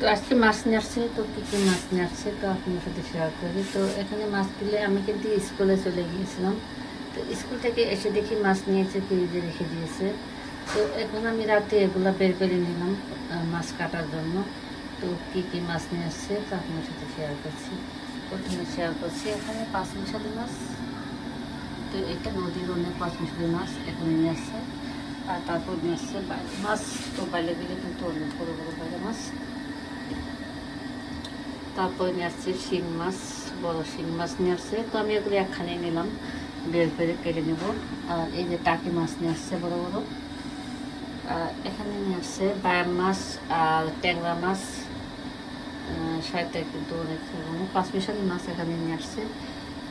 তো আজকে মাছ নিয়ে আসছে, তো কী কী মাছ নিয়ে আসছে তো আপনার সাথে শেয়ার করি তো এখানে মাছ তুলে আমি কিন্তু স্কুলে চলে গিয়েছিলাম। তো স্কুল থেকে এসে দেখি মাছ নিয়েছে, ফ্রিজে রেখে দিয়েছে। তো এখন আমি রাতে এগুলো বের করে নিলাম মাছ কাটার জন্য। তো কী কী মাছ নিয়ে আসছে তো আপনার সাথে শেয়ার করছি। প্রথমে শেয়ার করছি, এখানে পাঁচ মিশালি মাছ। তো এটা নদীর অনেক পাঁচ মিশালি মাছ এখানে নিয়ে আসছে। আর তারপর নিয়ে আসছে বাইরে মাছ। তো বাইরে গেলে কিন্তু অনেক বড়ো বড়ো বাইরে মাছ। তারপরে নিয়ে আসছে শিং মাছ, বড় শিং মাছ নিয়ে আসছে। তো আমি এগুলো একখানে নিলাম, বের করে কেটে নেব। আর এই যে টাকি মাছ নিয়ে আসছে বড় বড়। আর এখানে নিয়ে আসছে বায়াম মাছ আর ট্যাংরা মাছ। সাইডটা কিন্তু অনেক রকমের পাঁচ মিশালি মাছ এখানে নিয়ে আসছে।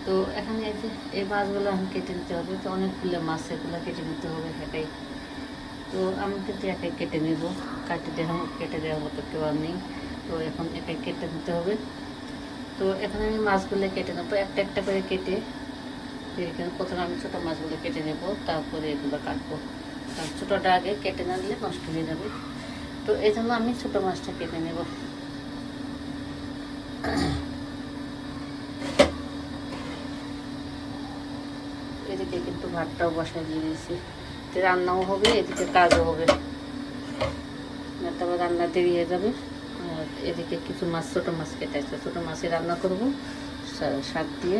তো এখানে এই যে এই মাছগুলো আমি কেটে নিতে হবে। তো অনেকগুলো মাছ এগুলো কেটে নিতে হবে সেটাই তো আমি কিন্তু একাই কেটে নেব। কাটে দেওয়া কেটে দেওয়ার মতো কেউ আর নেই। তো এখন একাই কেটে নিতে হবে। তো এখন আমি মাছগুলো কেটে নেব। একটা একটা করে কেটে এখানে প্রথমে আমি ছোটো মাছগুলো কেটে নেব, তারপরে এগুলো কাটবো। আর ছোটোটা আগে কেটে না দিলে নষ্ট হয়ে যাবে। তো এই জন্য আমি ছোটো মাছটা কেটে নেব। এদিকে কিন্তু ভাতটাও বসাই দিয়ে দিয়েছি। রান্নাও হবে, এদিকে কাজও হবে। না তবে রান্না দেরি হয়ে যাবে। এদিকে কিছু মাছ, ছোটো মাছ কেটে আছে ছোটো মাছে রান্না করব শাক দিয়ে,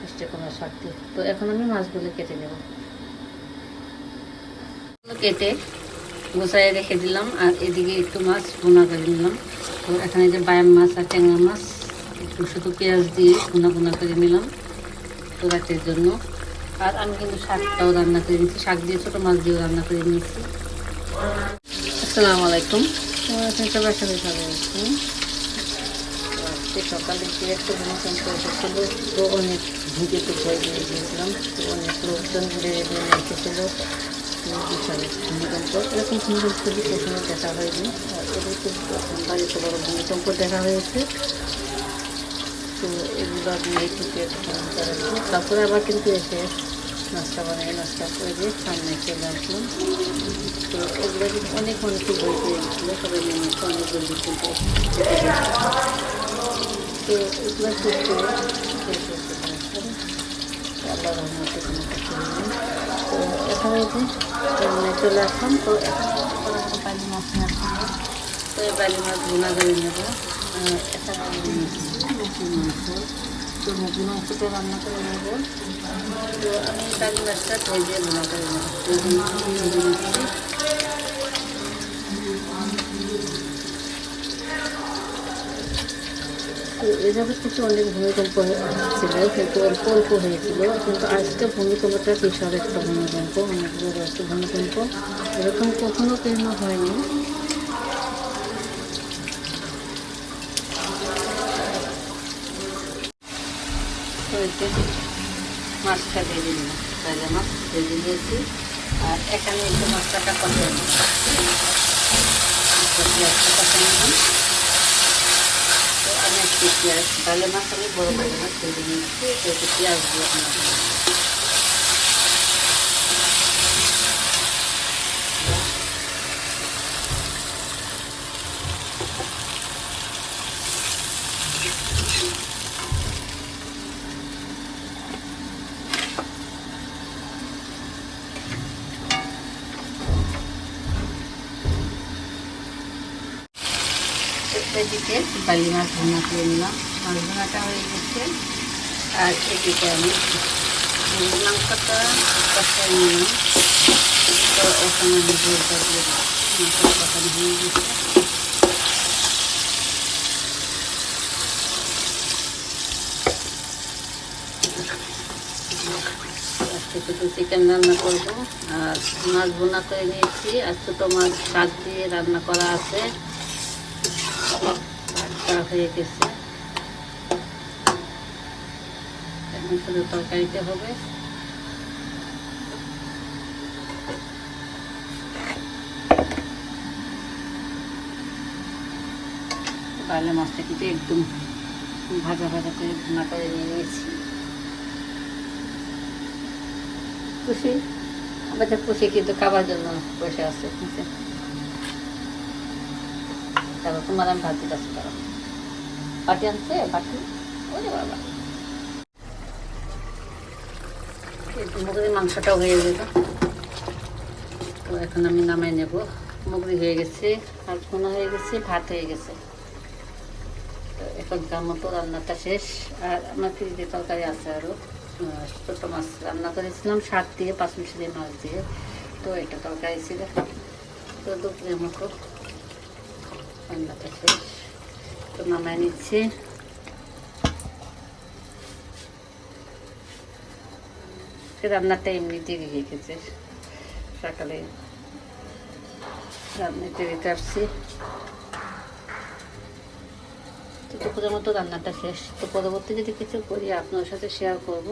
মিষ্টি শাক দিয়ে। তো এখন আমি মাছগুলো কেটে নেব। কেটে গোছায় রেখে দিলাম, আর এদিকে একটু মাছ ভুনা করে নিলাম। তো এখানে যে বায়াম মাছ আর ট্যাংরা মাছ, একটু শুধু পেঁয়াজ দিয়ে ভুনা ভুনা করে নিলাম তো রাতের জন্য। আর আমি কিন্তু শাকটাও রান্না করে নিয়েছি শাক দিয়ে, ছোটো মাছ দিয়েও রান্না করে নিয়েছি আসসালামু আলাইকুম। সবাই সাথে ভালো আছি আজকে সকালে কি একটা ভূমিকম্প এসেছিল তো অনেক ঢুকে ভয় পেয়ে গিয়েছিলাম, তো অনেক লোকজন এসেছিল। ভূমিকম্প। এরকম ভূমিকম্প যদি কখনো দেখা হয়নি। এরকম বাড়িতে বড় ভূমিকম্প দেখা হয়েছে। তো এগুলো আমি এইটুকু তারপরে আবার কিন্তু এসে নাস্তা বানিয়ে নাস্তা করে সামনে চলে আসলাম। তো এগুলো অনেক অনেকে বই পেয়ে গেছিল সবাই হচ্ছে অনেক জলদি কিন্তু। তো এগুলো শেষ করে শেষ হচ্ছে নাস্তা। তো আল্লাহ রহমতে কোনো কিছু তো এখানে চলে আসলাম। তো এখানে বালি মাছ নিয়ে আসলাম। তো এই বালি মাছ ভুনা করে নেব। আর এখানে তো মুরগির মাংসটা রান্না করে নেব। তো আমি বালি মাছটা ভেজে ভুনা করে নেব। এভাবে কিন্তু অনেক ভূমিকম্প ছিল কিন্তু অল্প অল্প হয়েছিল। কিন্তু আজকে ভূমিকম্পটা বিশাল একটা ভূমিকম্প? অনেক বড় একটা ভূমিকম্প। এরকম কখনো কেন হয়নি? এতে মাছটা ভেজে নিলাম তাজা মাছ ভেজে নিয়েছি। আর এখানে একটু মাছটা কষে পেঁয়াজটা কষে নিলাম তো আমি একটু পেঁয়াজ, তাহলে মাছ আমি বড় বড় মাছ ভেজে নিয়েছি। তো পেঁয়াজ দিয়ে এদিকে বালি মাছ ভুনা করে নিলাম। মাছ ভুনাটা হয়ে গেছে। আর এদিকে আমি কষাই নিলাম। তো আমি হয়ে গেছে। চিকেন রান্না করব। আর মাছ ভুনা করে নিয়েছি। আর ছোটো মাছ শাক দিয়ে রান্না করা আছে। ভাতটা হয়ে গেছে। এখন শুধু তরকারিতে হবে। তাহলে মাছটা কিন্তু একদম ভাজা ভাজা করে ভুনা করে নিয়ে নিয়েছি। খুশি আমাদের খুশি কিন্তু খাবার জন্য বসে আছে? তারপর তোমার আমি ভাত দিতেছি তারা পাটি আনছে পাটি ওরে বাবা মুগরির মাংসটাও হয়ে গেল। তো এখন আমি নামাই নেব। মুগরি হয়ে গেছে, আর কোনা হয়ে গেছে, ভাত হয়ে গেছে। তো এখনকার মতো রান্নাটা শেষ। আর আমার ফ্রিজে তরকারি আছে আরও ছোটো মাছ রান্না করেছিলাম, শাক দিয়ে পাঁচ মিশালি মাছ দিয়ে। তো এটা তরকারি ছিল। তো দুপুরের মতো। রান্নাটা শেষ তো নামাই নিচ্ছি। রান্নাটা এমনিতেই রেখেছে। সকালে রান্নাতে রেখে আসছি। তো দুপুরের মতো রান্নাটা শেষ। তো পরবর্তী যদি কিছু করি, আপনার সাথে শেয়ার করব।